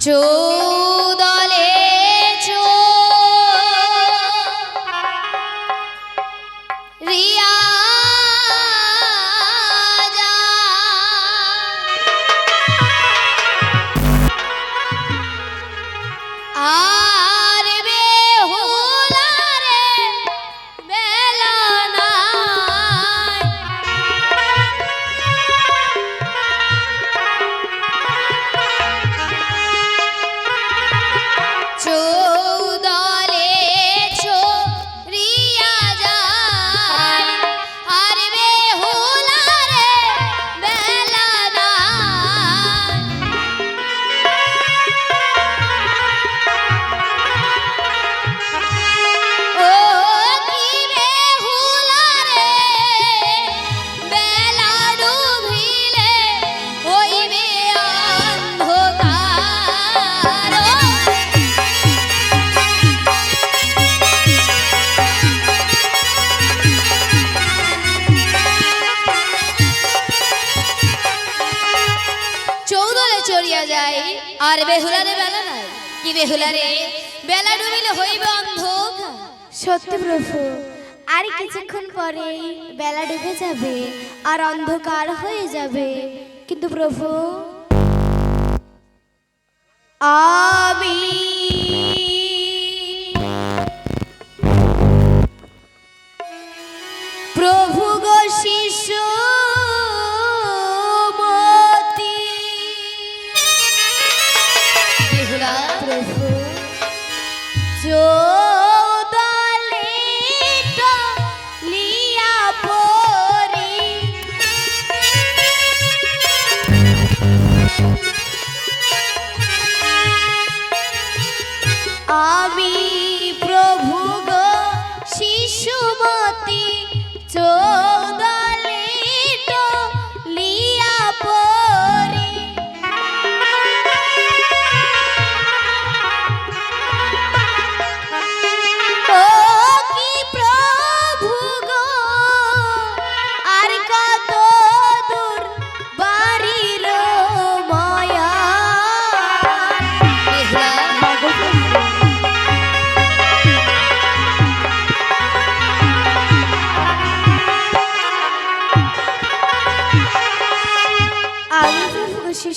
চৌদলে আর বেহুলারে বেলা নাই। কি বেহুলারে? বেলা ডুবিলে হইবে অন্ধকার। সত্যি প্রভু, আর কিছুক্ষণ পরে বেলা ডুবে যাবে আর অন্ধকার হয়ে যাবে। কিন্তু প্রভু আমি আমি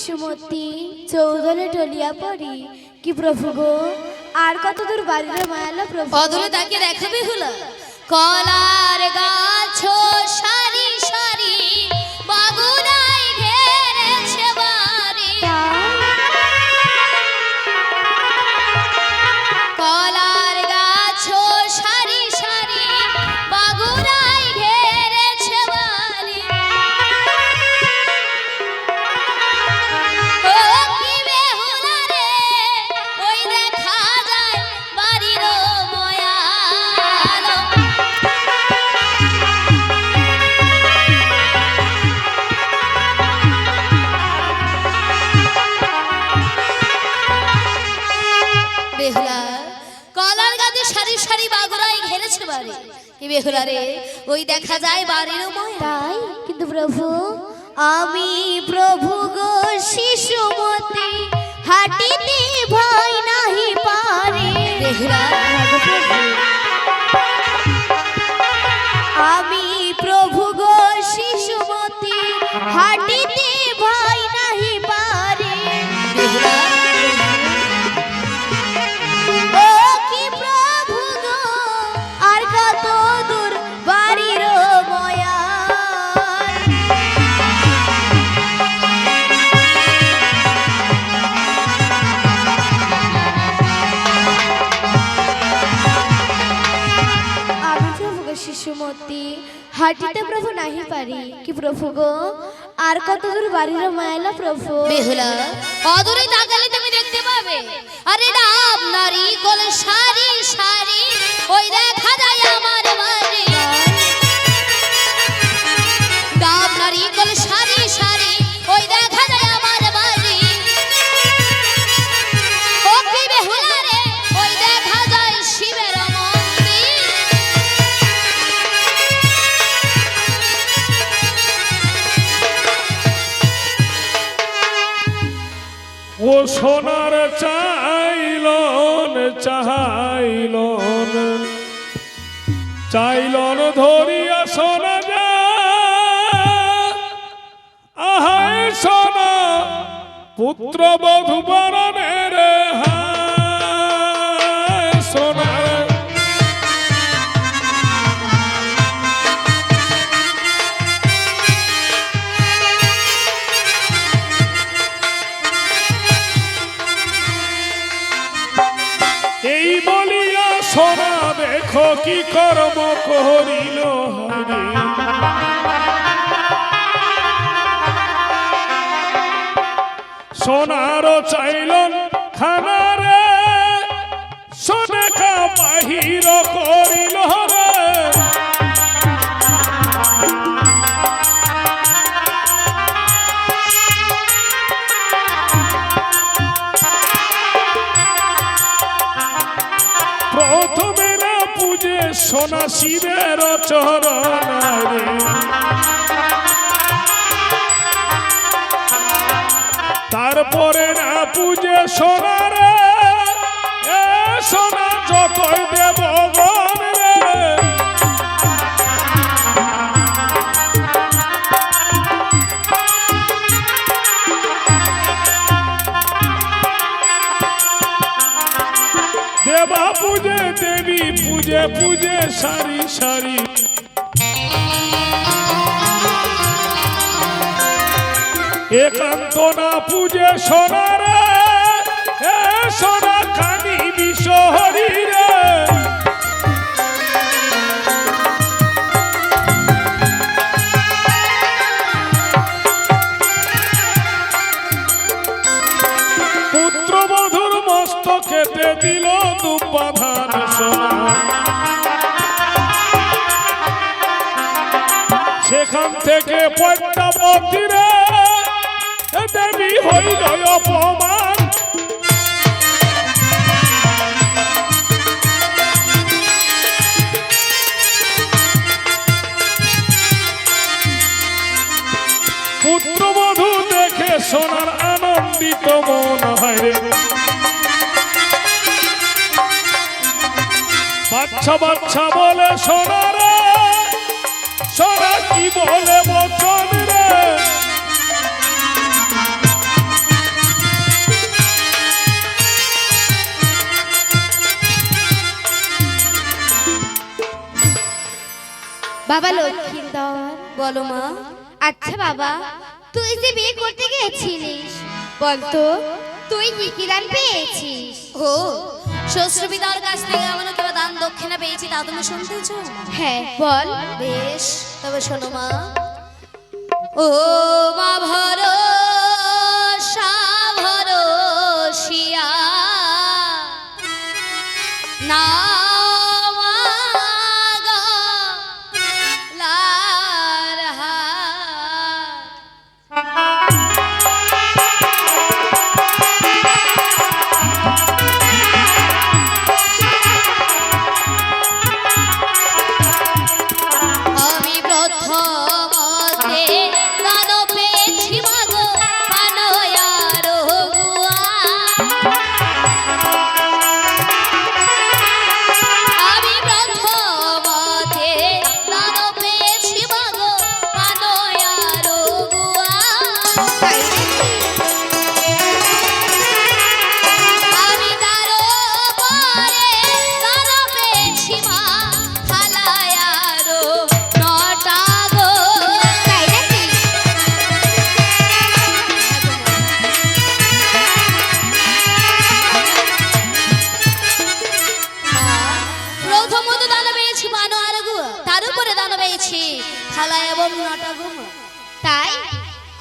শিশুমতি চৌদলে টলিয়া পড়ি। কি প্রভু গো, আর কত দূর বাড়ির মায়ালো প্রভু? অদলে তাকে দেখাবে হলো কলার গাছ সারি সারি বাগুরাই ঘেরেছে বাড়ি। কি বেহুলা রে ওই দেখা যায় বাড়ির তাই? কিন্তু প্রভু আমি প্রভু গো শিশুমতি হাটিতে ভয় নাহি পারে। বেহুলা পারি কি প্রভু গো? আর কত দূর বাড়ির মায়ালা প্রভু? বেহুলা, অদূরে তাকালে তুমি দেখতে পাবে। আরে রাম নারী কোলে সারি সারি, ওই দেখা সোনার চাইলন চাইলন। চাইলন ধরিয়া সোনা যা। আহায় সোনা পুত্র বধু বরণের দেখো কি কর্ম করিল হরে। সোনার চাইল খানারে সোনা বাহির করিল রে সোনা শিবের চরণারে তারপরে না পূজে সোনারে সোনা যতই দেব রে। দেবা পূজে দেবী পূজে পূজে, সারি সারি। একান্ত না পূজে সোনারে সোনা কানি বিশহরি রে। পুত্রবধূর মস্তকেতে দিল দুপাধান থেকে পদ্মাবতীরে দেবী হইল অপমান। পুত্রবধূ দেখে সোনার আনন্দিত মন হয় বাচ্চা বাচ্চা বলে সোনারে সোনা কি বলে বচন রে? বাবা লক্ষ্মীন্দর বলো মা। আচ্ছা বাবা তুই যে বিয়ে করতে গেছিলিস বলতো তুই কি দান পেয়েছিস? ও শ্বশ্রবিদার কাছ থেকে এমন কিবা দান দক্ষিণা পেয়েছি তা তুমি শুনতেছ? হ্যাঁ বল। বেশ। তবে শোনো মা। ও মা ভর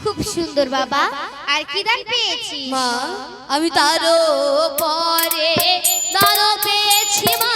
খুব সুন্দর বাবা। আর কি দান পেয়েছি মা আমি তারও পরে তারও পেয়েছি মাগো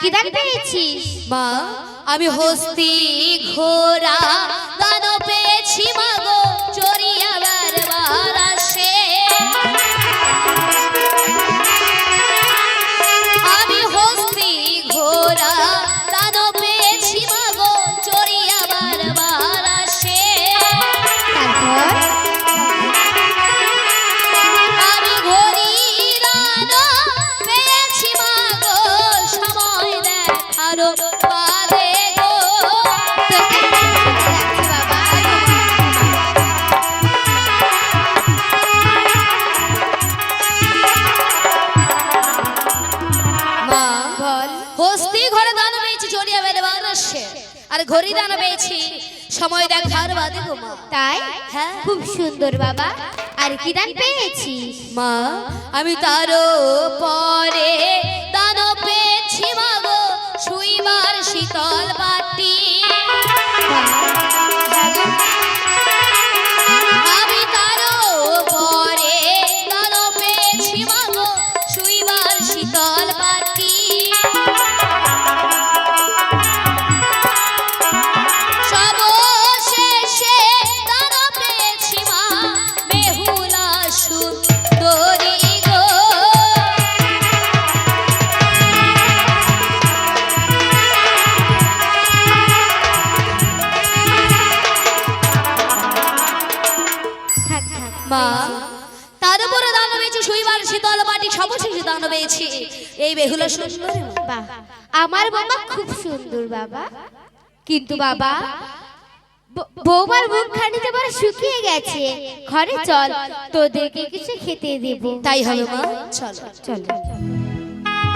কি দান পেয়েছিস? মা আমি হস্তি ঘোড়া দান পেয়েছি মাগো। আর ঘড়ি দান পেয়েছি। সময় দেখার বাদে গো মা। তাই? হ্যাঁ। খুব সুন্দর বাবা। আর কি দান পেয়েছি? মা আমি তারও পরে দান পেয়েছি মা গো। শুইবার শীতল বাটি মা। তার উপরে দান পেয়েছি শুইবার শীতল মাটি সবশেষে দান পেয়েছি এই বেহুলা সুন্দরী। আমার বাবা খুব সুন্দর বাবা। কিন্তু বাবা বৌমার মুখখানি যে বড় শুকিয়ে গেছে। ঘরে চল তোদেরকে কিছু খেতে দেব। তাই হবে মা। চলো চল।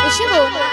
এসে বৌমা।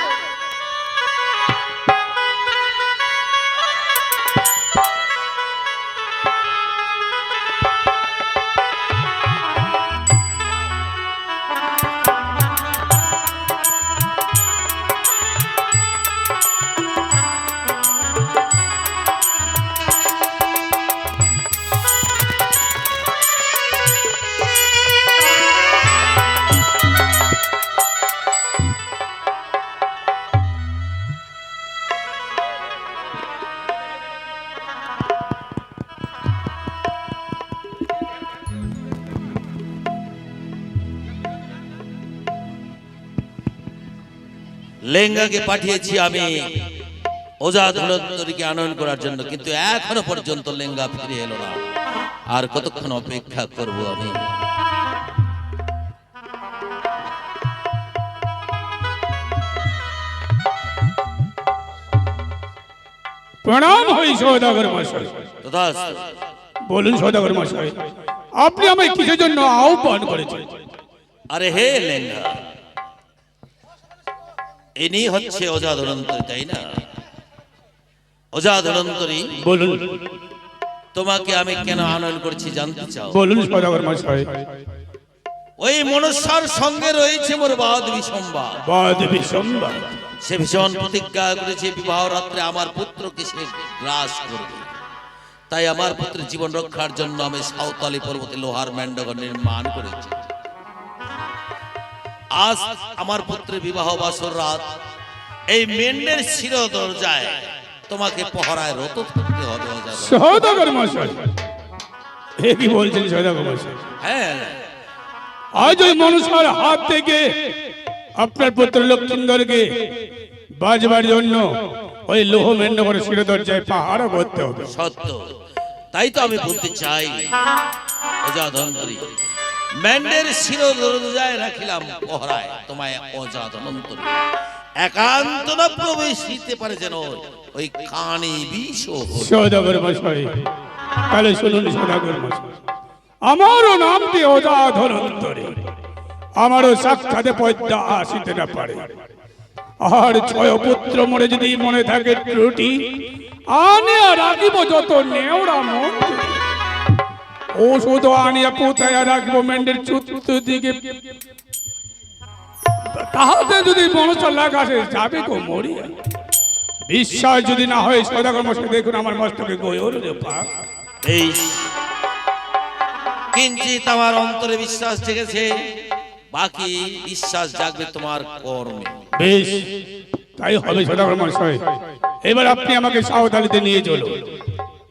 লেঙ্গাকে পাঠিয়েছি আমি। ওজা ধুলন্তরীকে আনয়ন করার জন্য কিন্তু এখনও পর্যন্ত লেঙ্গা ফিরে এলো না। আর কতক্ষণ অপেক্ষা করব আমি? প্রণাম হই সৌদাগর মশাই। বলুন সৌদাগর মশাই আপনি আমায় কিসের জন্য আহ্বান করেছেন? আরে হে লেঙ্গা ইনি হচ্ছে ওজা ধুলন্তরী তাই না? ওজা ধুলন্তরী বলুন। তোমাকে আমি কেন আনয়ন করছি জানতে চাও? বলুন ওই মনুষ্যার সঙ্গে রয়েছে মোর বাদ বিসম্বাদ বাদ বিসম্বাদ সে ভীষণ প্রতিজ্ঞা করেছে বিবাহ রাত্রে আমার পুত্রকে সে গ্রাস করবে। তাই আমার পুত্রের জীবন রক্ষার জন্য আমি সাঁওতালি পর্বতে লোহার ম্যান্ডগর নির্মাণ করেছি। আজ আমার পুত্রের বিবাহ বাসর রাত। এই মেন্ডের শির দরজায় তোমাকে পহরায় রত থাকতে হবে। সৌদাগর মশাই এ কি বলছেন সৌদাগর মশাই হ্যাঁ। আজ ওই মনুষ্যর হাত থেকে আপনার পুত্র লক্ষ্মীন্দরকে বাজবার জন্য ওই লোহ মেন্ড করে শির দরজায় পাহাড় করতে হবে। সত্য। তাই তো আমি বলতে চাই অজাধন্তরী ম্যান্ডের শির দরজায় রাখিলাম পহরায়, তোমায় অজাধন্তরী একান্ত না প্রবেশ দিতে পারে যেন ওই কানে বিষ। সৌদাগর মশাই, তাহলে শুনুন সৌদাগর মশাই, আমারও নামটি অজাধনন্তরে আমারও সাক্ষাতে পদ্মা আসিতে না পারে। আর ছয় পুত্র মরে যদি মনে থাকে ত্রুটি আনিয়া রাখিব যত নেওড়া মন ওষুধ আনিয়া পোতায়া রাখব মেন্ডের চতুর্দিকে তাহাতে যদি মনসা লাগাসে যাবে গো মরিয়া। বিশ্বাস যদি না হয় সদাগর মশাই দেখুন আমার মস্তকে এই কিঞ্চিত আমার অন্তরে বিশ্বাস জেগেছে বাকি বিশ্বাস জাগবে তোমার কর্মে। বেশ। তাই হবে সদাগর মশাই এবার আপনি আমাকে সাঁওতালিতে নিয়ে চলুন।